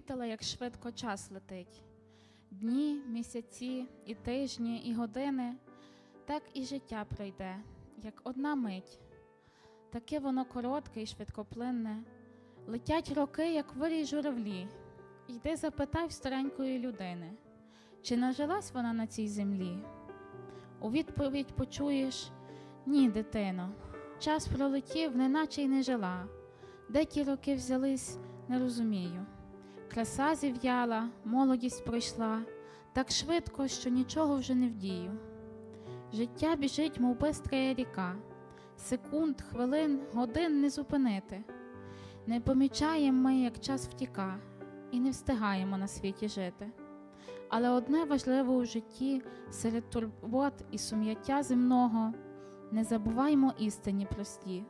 Помітила, як швидко час летить. Дні, місяці, і тижні, і години, так і життя пройде, як одна мить. Таке воно коротке і швидкоплинне. Летять роки, як вирій журавлі. Йди запитай в старенької людини, чи нажилась вона на цій землі? У відповідь почуєш ні, дитино, час пролетів, неначе й не жила. Де ті роки взялись, не розумію. Краса зів'яла, молодість пройшла так швидко, що нічого вже не вдію. Життя біжить, мов бистрая ріка, секунд, хвилин, годин не зупинити. Не помічаємо ми, як час втіка, і не встигаємо на світі жити. Але одне важливе у житті серед турбот і сум'яття земного не забуваймо істині прості.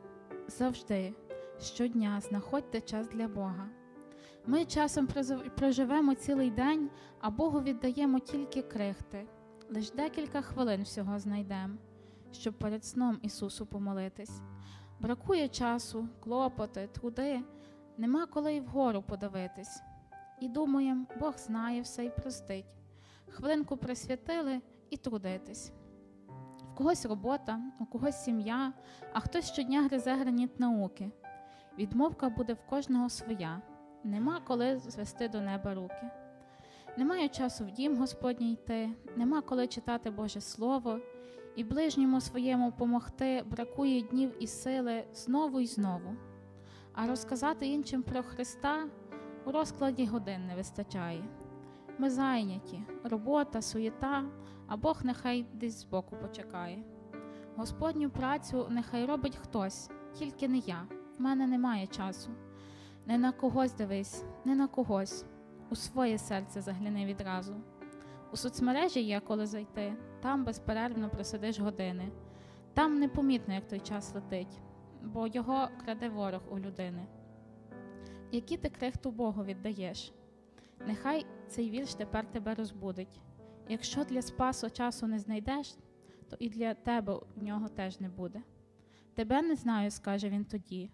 Завжди, щодня знаходьте час для Бога. Ми часом проживемо цілий день, а Богу віддаємо тільки крихти. Лиш декілька хвилин всього знайдемо, щоб перед сном Ісусу помолитись. Бракує часу, клопоти, труди, нема коли й вгору подивитись. І думаєм, Бог знає все і простить. Хвилинку присвятили і трудитись. В когось робота, у когось сім'я, а хтось щодня гризе граніт науки. Відмовка буде в кожного своя. Нема коли звести до неба руки. Немає часу в дім Господній йти, нема коли читати Боже Слово, і ближньому своєму помогти бракує днів і сили знову і знову. А розказати іншим про Христа у розкладі годин не вистачає. Ми зайняті, робота, суєта, а Бог нехай десь збоку почекає. Господню працю нехай робить хтось, тільки не я. В мене немає часу. Не на когось дивись, не на когось. У своє серце загляни відразу. У соцмережі є коли зайти, там безперервно просидиш години. Там непомітно, як той час летить, бо його краде ворог у людини. Які ти крихту Богу віддаєш? Нехай цей вірш тепер тебе розбудить. Якщо для спасу часу не знайдеш, то і для тебе в нього теж не буде. Тебе не знаю, скаже він тоді.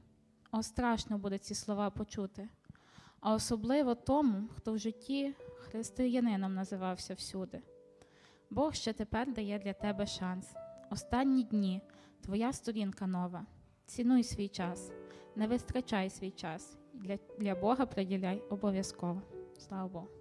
О, страшно буде ці слова почути, а особливо тому, хто в житті християнином називався всюди. Бог ще тепер дає для тебе шанс. Останні дні, твоя сторінка нова. Цінуй свій час, не вистачай свій час. Для, для Бога приділяй обов'язково. Слава Богу.